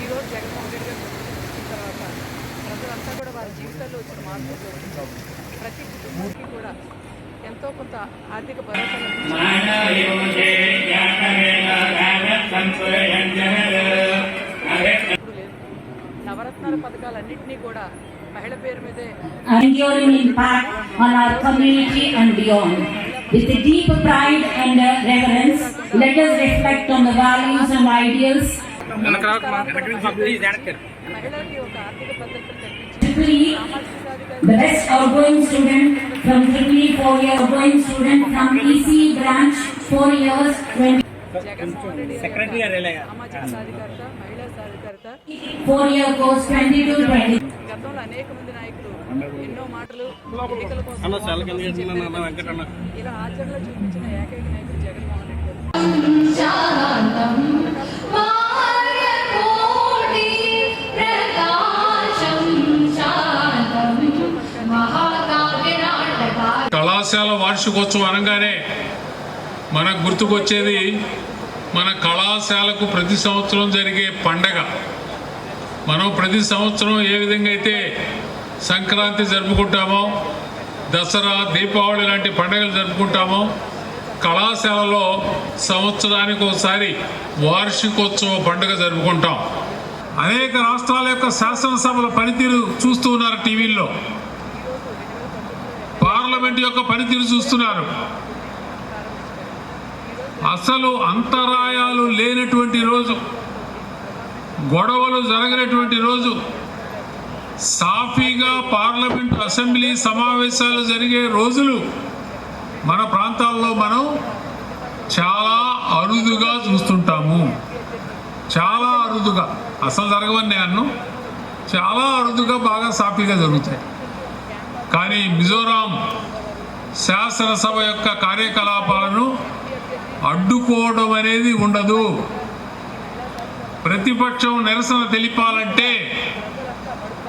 ఈరోజు జగన్మోహన్ రెడ్డి గారు వీరంతా కూడా వారి జీవితాల్లో వచ్చిన మార్పు ప్రతి కుటుంబానికి కూడా ఎంతో కొంత ఆర్థిక నవరత్నాల పథకాలన్నింటినీ కూడా మహిళ పేరు మీదే With the deep pride and uh, reverence, let us reflect on the values and ideals the best outgoing student from Triply, four-year outgoing student from EC branch, four years, 20, Jaganmohan Reddy గారి యొక్క సామాజిక సాధికారత మహిళా సాధికారత. Four-year course, 22, 20. గతంలో అనేక మంది నాయకులు ఎన్నో మాటలు ఎన్నికల కోసం ఇలా ఆచరణలో చూపించిన ఏకైక నాయకుడు జగన్మోహన్ కళాశాల వార్షికోత్సవం అనగానే మనకు గుర్తుకొచ్చేది మన కళాశాలకు ప్రతి సంవత్సరం జరిగే పండగ. మనం ప్రతి సంవత్సరం ఏ విధంగా అయితే సంక్రాంతి జరుపుకుంటామో దసరా దీపావళి లాంటి పండుగలు జరుపుకుంటామో కళాశాలలో సంవత్సరానికి ఒకసారి వార్షికోత్సవ పండుగ జరుపుకుంటాం. అనేక రాష్ట్రాల యొక్క శాసనసభల పనితీరు చూస్తూ ఉన్నారు టీవీల్లో. పార్లమెంట్ యొక్క పనితీరు చూస్తున్నారు. అసలు అంతరాయాలు లేనటువంటి రోజు గొడవలు జరగనటువంటి రోజు సాఫీగా పార్లమెంట్ అసెంబ్లీ సమావేశాలు జరిగే రోజులు మన ప్రాంతాల్లో మనం చాలా అరుదుగా చూస్తుంటాము. చాలా అరుదుగా. అసలు జరగవని అన్ను. చాలా అరుదుగా బాగా సాఫీగా జరుగుతాయి. కానీ మిజోరాం శాసనసభ యొక్క కార్యకలాపాలను అడ్డుకోవడం అనేది ఉండదు. ప్రతిపక్షం నిరసన తెలిపాలంటే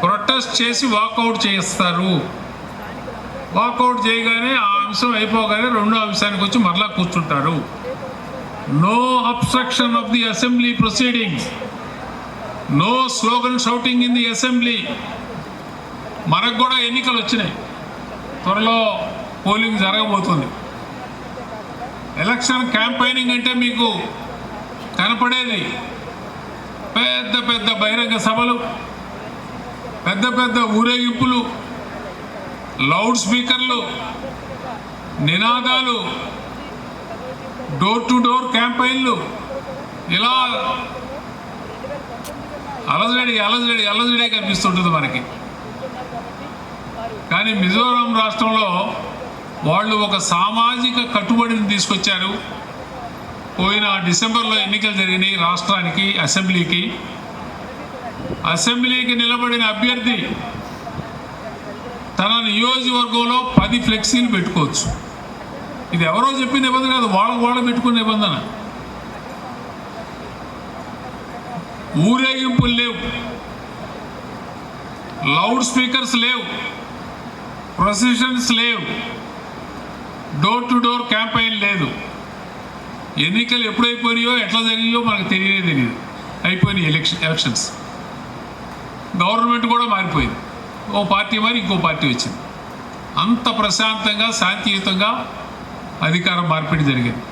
ప్రొటెస్ట్ చేసి వాకౌట్ చేస్తారు. వాకౌట్ చేయగానే ఆ అంశం అయిపోగానే రెండో అంశానికి వచ్చి మరలా కూర్చుంటారు. No obstruction of the assembly proceedings no slogan shouting in the assembly మనకు కూడా ఎన్నికలు వచ్చినాయి. త్వరలో పోలింగ్ జరగబోతుంది. ఎలక్షన్ క్యాంపెయినింగ్ అంటే మీకు కనపడేది పెద్ద పెద్ద బహిరంగ సభలు పెద్ద పెద్ద ఊరేగింపులు లౌడ్ స్పీకర్లు నినాదాలు డోర్ టు డోర్ క్యాంపెయిన్లు ఇలా అలజడి అలజడి అలజడే కనిపిస్తుంటుంది మనకి. కానీ మిజోరాం రాష్ట్రంలో వాళ్ళు ఒక సామాజిక కట్టుబడిని తీసుకొచ్చారు. పోయిన డిసెంబర్లో ఎన్నికలు జరిగినాయి రాష్ట్రానికి అసెంబ్లీకి. అసెంబ్లీకి నిలబడిన అభ్యర్థి తన నియోజకవర్గంలో పది ఫ్లెక్సీలు పెట్టుకోవచ్చు. ఇది ఎవరో చెప్పిన నిబంధన కాదు వాళ్ళకు వాళ్ళు పెట్టుకున్న నిబంధన. ఊరేగింపులు లేవు. లౌడ్ స్పీకర్స్ లేవు. ప్రొసెషన్స్ లేవు. డోర్ టు డోర్ క్యాంపెయిన్ లేదు. ఎన్నికలు ఎప్పుడైపోయినాయో ఎట్లా జరిగాయో మనకు తెలియనే తెలియదు. అయిపోయినాయి ఎలక్షన్ ఎలక్షన్స్ గవర్నమెంట్ కూడా మారిపోయింది. ఓ పార్టీ మరి ఇంకో పార్టీ వచ్చింది. అంత ప్రశాంతంగా శాంతియుతంగా అధికారం మార్పిడి జరిగింది.